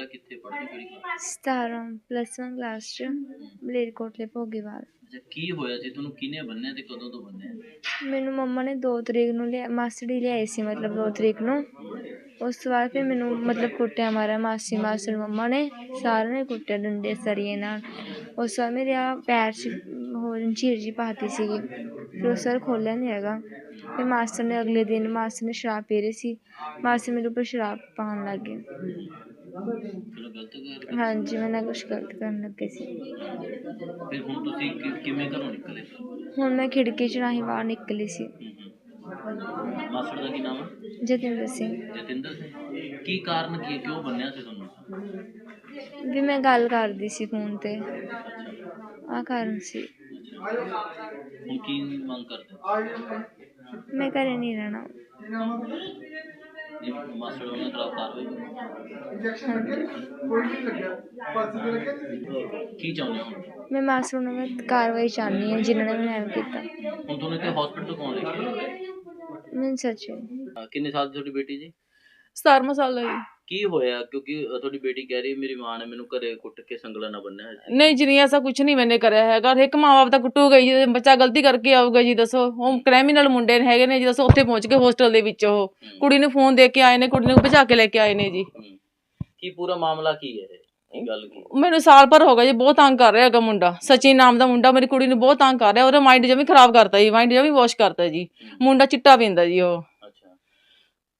ਹੈ ਕਿੱਥੇ ਪੜ੍ਹਦੇ ਕਿਹੜੀ ਕਲਾਸ 17 ਪਲੱਸ 1 ਕਲਾਸ ਚ ਮਲੇਰਕੋਟਲੇ ਭੋਗੀਵਾਲ ਅੱਛਾ ਕੀ ਹੋਇਆ ਸੀ ਤੁਹਾਨੂੰ ਕਿਹਨੇ ਬੰਨਿਆ ਤੇ ਕਦੋਂ ਤੋਂ ਬੰਨਿਆ ਮੈਨੂੰ ਮੰਮਾ ਨੇ 2 ਤਰੀਕ ਨੂੰ ਲਿਆ ਮਾਸੜੀ ਲਿਆਈ ਸੀ ਮਤਲਬ 2 ਤਰੀਕ ਨੂੰ ਉਸ ਤੋਂ ਬਾਅਦ ਫਿਰ ਮੈਨੂੰ ਮਤਲਬ ਕੁੱਟਿਆ ਮਾਰਿਆ ਮਾਸੀ ਮਾਸੜ ਮੰਮਾ ਨੇ ਸਾਰਿਆਂ ਨੇ ਕੁੱਟਿਆ ਡੰਡੇ ਸਰੀਏ ਨਾਲ ਉਸ ਤੋਂ ਬਾਅਦ ਮੇਰੇ ਆ ਪੈਰ 'ਚ ਹੋਰ ਝੀਰ ਜੀ ਪਾਤੀ ਸੀਗੀ ਫਿਰ ਉਸ ਵਾਰ ਖੋਲ੍ਹਿਆ ਨਹੀਂ ਹੈਗਾ ਫਿਰ ਮਾਸਟਰ ਨੇ ਅਗਲੇ ਦਿਨ ਮਾਸਟਰ ਨੇ ਸ਼ਰਾਬ ਪੀ ਰਹੀ ਸੀ ਮਾਸਟਰ ਮੇਰੇ ਉੱਪਰ ਸ਼ਰਾਬ ਪਾਉਣ ਲੱਗ ਗਏ ਹਾਂਜੀ ਮੈਂ ਨਾ ਕੁਛ ਗਲਤ ਕਰਨ ਲੱਗੇ ਸੀ। ਫਿਰ ਹੁਣ ਤੁਸੀਂ ਕਿ- ਕਿਵੇਂ ਘਰੋਂ ਨਿਕਲੇ? ਹੁਣ ਮੈਂ ਖਿੜਕੀ 'ਚ ਰਾਹੀਂ ਬਾਹਰ ਨਿਕਲੀ ਸੀ। ਹੂੰ ਹੂੰ। ਮਾਸੜ ਦਾ ਕੀ ਨਾਮ ਹੈ ਜਤਿੰਦਰ ਸਿੰਘ। ਜਤਿੰਦਰ ਸਿੰਘ। ਕੀ ਕਾਰਨ ਕੀ ਹੈ? ਕਿਉਂ ਬੰਨਿਆ ਸੀ ਤੁਹਾਨੂੰ? ਵੀ ਮੈਂ ਗੱਲ ਕਰਦੀ ਸੀ ਫੋਨ ਤੇ। ਆ ਕਾਰਨ ਸੀ। ਹੁਣ ਕੀ ਮੰਗ ਕਰਦੇ? ਮੈਂ ਘਰੇ ਨਹੀਂ ਰਹਿਣਾ। ਜੀ ਮਾਸੜ ਉਹਨਾਂ ਖਿਲਾਫ ਕਾਰਵਾਈ ਕਰੋ। ਹਾਂਜੀ ਕੀ ਚਾਹੁੰਦੇ ਹੋ ਹੁਣ? ਮੈਂ ਮਾਸਟਰ ਨੂੰ ਮੈਂ ਕਾਰਵਾਈ ਚਾਹਨੀ ਹਾਂ ਜਿਨ੍ਹਾਂ ਨੇ ਮੈਨੂੰ ਐਵੇਂ ਕੀਤਾ। ਹੁਣ ਤੁਹਾਨੂੰ ਇੱਥੇ ਹਸਪੀਟਲ ਤੋਂ ਕੌਣ ਲੈ ਕੇ ਆਇਆ? ਮੈਂ ਸੱਚੀ। ਅਹ ਕਿੰਨੇ ਸਾਲ ਦੀ ਤੁਹਾਡੀ ਬੇਟੀ ਜੀ? 17ਵਾਂ ਸਾਲ ਦਾ ਜੀ। ਕੀ ਹੋਇਆ? ਕਿਉਂਕਿ ਤੁਹਾਡੀ ਬੇਟੀ ਕਹਿ ਰਹੀ ਹੈ, ਮੇਰੀ ਮਾਂ ਨੇ ਮੈਨੂੰ ਘਰੇ ਕੁੱਟ ਕੇ ਸੰਗਲਾ ਨਾ ਬੰਨਿਆ ਨਹੀਂ ਜੀ ਨਹੀਂ ਐਸਾ ਕੁਝ ਨਹੀਂ ਮੈਨੇ ਕਰਿਆ ਹੈਗਾ। ਇੱਕ ਮਾਂ ਬਾਪ ਤਾਂ ਕੁੱਟੂਗਾ ਜੀ ਜੇ ਬੱਚਾ ਗਲਤੀ ਕਰਕੇ ਆਊਗਾ ਜੀ ਦੱਸੋ। ਉਹ ਕ੍ਰਿਮੀਨਲ ਮੁੰਡੇ ਨੇ ਹੈਗੇ ਨੇ ਜੀ ਦੱਸੋ ਉੱਥੇ ਪਹੁੰਚ ਕੇ ਹੋਸਟਲ ਦੇ ਵਿੱਚ ਉਹ। ਕੁੜੀ ਨੂੰ ਫੋਨ ਦੇ ਕੇ ਆਏ ਨੇ ਕੁੜੀ ਨੂੰ ਭਜਾ ਕੇ ਲੈ ਕੇ ਆਏ ਨੇ ਜੀ। ਹੂੰ। ਕੀ ਪੂਰਾ ਮਾਮਲਾ ਕੀ ਹੈ ਇਹ? ਕੀ ਗੱਲ ਕੀ ਮੈਨੂੰ ਸਾਲ ਭਰ ਹੋ ਗਿਆ ਜੀ ਬਹੁਤ ਤੰਗ ਕਰ ਰਿਹਾ ਹੈਗਾ ਮੁੰਡਾ। ਸਚਿਨ ਨਾਮ ਦਾ ਮੁੰਡਾ ਮੇਰੀ ਕੁੜੀ ਨੂੰ ਬਹੁਤ ਤੰਗ ਕਰ ਰਿਹਾ ਉਹਦਾ ਮਾਈਂਡ ਜਮੀ ਖਰਾਬ ਕਰਤਾ ਜੀ ਮਾਈਂਡ ਜਮੀ ਵਾਸ਼ ਕਰਤਾ ਜੀ। ਮੁੰਡਾ ਚਿੱਟਾ ਪੀਂਦਾ ਜੀ ਉਹ।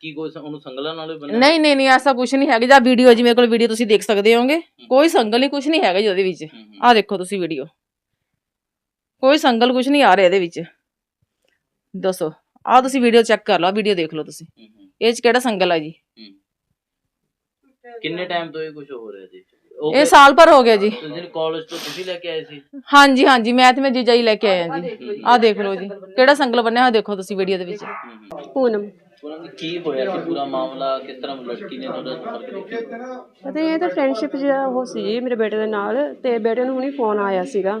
ਕੀ ਕੋਈ ਸ- ਉਹਨੂੰ ਸੰਗਲਾ ਨਾਲ ਹੀ ਬੰਨਿਆ? ਨਹੀਂ ਨਹੀਂ ਨਹੀਂ ਐਸਾ ਕੁਝ ਨਹੀਂ ਹੈਗਾ। ਜਾਂ ਵੀਡੀਓ ਜੀ ਮੇਰੇ ਕੋਲ ਵੀਡੀਓ ਤੁਸੀਂ ਦੇਖ ਸਕਦੇ ਹੋਗੇ। ਕੋਈ ਸੰਗਲ ਨਹੀਂ ਕੁਝ ਨਹੀਂ ਹੈਗਾ ਜੀ ਉਹਦੇ ਵਿੱਚ। ਹੂੰ, ਹੂੰ। ਆਹ ਦੇਖੋ ਤੁਸੀਂ ਵੀਡੀਓ ਕੋਈ ਸੰਗਲ ਕੁਝ ਨਹੀਂ ਆ ਰਿਹਾ ਇਹਦੇ ਵਿੱਚ। ਦੱਸੋ। ਆਹ ਤੁਸੀਂ ਵੀਡੀਓ ਚੈੱਕ ਕਰ ਲਓ ਵੀਡੀਓ ਦੇਖ ਲਓ ਤੁਸੀਂ। ਹੂੰ, ਹੂੰ, ਇਹ ਚ ਕਿਹੜਾ ਸੰਗਲ ਆ ਜੀ? ਹੂੰ। ਕਿੰਨੇ ਟਾਈਮ ਤੋਂ ਇਹ ਕੁਝ ਹੋ ਰਿਹਾ ਜੀ ਉਹ ਇਹ ਸਾਲ ਭਰ ਹੋ ਗਿਆ ਜੀ। ਤੁਸੀਂ ਕਾਲਜ ਤੋਂ ਤੁਸੀਂ ਲੈ ਕੇ ਆਏ ਸੀ। ਹਾਂਜੀ ਹਾਂਜੀ ਮੈਂ ਤੇ ਮੈਂ ਜੀਜਾ ਜੀ ਲੈ ਕੇ ਆਇਆ ਜੀ। ਆਹ ਦੇਖ ਲਓ ਜੀ। ਕਿਹੜਾ ਸੰਗਲ ਬੰਨਿਆ ਹੋਇਆ ਦੇਖੋ ਤੁਸੀਂ ਵੀਡੀਓ ਦੇ ਵਿੱਚ। ਹੂੰ, ਹੂੰ। ਪੂਨਮ। ਉਹਨਾਂ ਦੀ ਕੀ ਹੋਇਆ? ਸੀ ਪੂਰਾ ਮਾਮਲਾ? ਕਿਸ ਤਰ੍ਹਾਂ ਲੜਕੀ ਨੇ ਤੁਹਾਡਾ ਸੰਪਰਕ ਕੀਤਾ ਅਤੇ ਇਹ ਤਾਂ ਫਰੈਂਡਸ਼ਿਪ ਜਿਹੜਾ ਉਹ ਸੀ ਜੀ ਮੇਰੇ ਬੇਟੇ ਦੇ ਨਾਲ ਤੇ ਬੇਟੇ ਨੂੰ ਹੁਣੀ ਫੋਨ ਆਇਆ ਸੀਗਾ।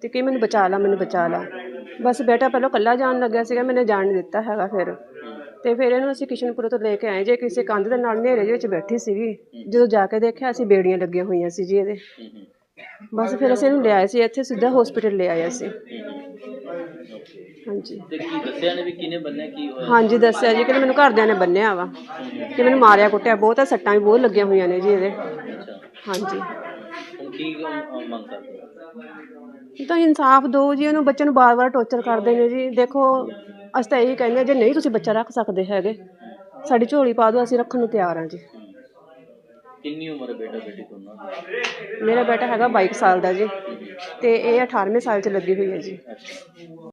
ਤੇ ਕਿ ਮੈਨੂੰ ਬਚਾ ਲਾ ਮੈਨੂੰ ਬਚਾ ਲਾ। ਬਸ ਬੇਟਾ ਪਹਿਲਾਂ ਕੱਲਾ ਜਾਣ ਲੱਗਿਆ ਸੀਗਾ ਮੈंने ਜਾਣ ਨਹੀਂ ਦਿੱਤਾ ਹੈਗਾ ਫਿਰ। ਤੇ ਫਿਰ ਇਹਨੂੰ ਅਸੀਂ ਕਿਸ਼ਨਪੁਰ ਤੋਂ ਲੈ ਕੇ ਆਏ ਜੇ ਕਿਸੇ ਕੰਧ ਦੇ ਨਾਲ ਹਨੇਰੇ ਦੇ ਵਿੱਚ ਬੈਠੀ ਸੀਗੀ ਜਦੋਂ ਜਾ ਕੇ ਦੇਖਿਆ ਅਸੀਂ ਬੇੜੀਆਂ ਲੱਗੀਆਂ ਹੋਈਆਂ ਸੀ ਜੀ ਇਹਦੇ। ਬਸ ਫਿਰ ਅਸੀਂ ਇਹਨੂੰ ਲਿਆਏ ਸੀ ਇੱਥੇ ਸਿੱਧਾ ਹਸਪੀਟਲ ਲੈ ਆਏ ਸੀ ਹਾਂਜੀ। ਤੇ ਕੀ ਦੱਸਿਆ ਨੇ ਵੀ ਕਿਹਨੇ ਬੰਨਿਆ ਕੀ ਹੋਇਆ? ਹਾਂਜੀ ਦੱਸਿਆ ਜੀ ਕਿ ਮੈਨੂੰ ਘਰਦਿਆਂ ਨੇ ਬੰਨਿਆ ਵਾ ਕਿ ਮੈਨੂੰ ਮਾਰਿਆ ਕੁੱਟਿਆ। ਬਹੁਤ ਆ ਸੱਟਾਂ ਵੀ ਬਹੁਤ ਲੱਗੀਆਂ ਹੋਈਆਂ ਨੇ ਜੀ ਇਹਦੇ। ਹਾਂਜੀ। ਹੁਣ ਕੀ ਅਮ, ਮੰਗ ਕਰਦੇ ਹੋ? ਤਾਂ ਇਨਸਾਫ ਦਿਓ ਜੀ ਉਹਨੂੰ ਬੱਚੇ ਨੂੰ ਬਾਰ-ਬਾਰ ਟੌਰਚਰ ਕਰਦੇ ਨੇ ਜੀ। ਦੇਖੋ ਅਸੀਂ ਤਾਂ ਇਹੀ ਕਹਿੰਦੇ ਹਾਂ ਜੇ ਨਹੀਂ ਤੁਸੀਂ ਬੱਚਾ ਰੱਖ ਸਕਦੇ ਹੈਗੇ ਸਾਡੀ ਝੋਲੀ ਪਾ ਦਿਓ ਅਸੀਂ ਰੱਖਣ ਨੂੰ ਤਿਆਰ ਹਾਂ ਜੀ। ਕਿੰਨੀ ਉਮਰ ਹੈ ਬੇਟਾ ਬੇਟੀ ਦੋਨਾਂ ਦੀ? ਮੇਰਾ ਬੇਟਾ ਹੈਗਾ 22 ਸਾਲ ਦਾ ਜੀ ਤੇ ਇਹ 18ਵੇਂ ਸਾਲ 'ਚ ਲੱਗੀ ਹੋਈ ਹੈ ਜੀ। ਅੱਛਾ।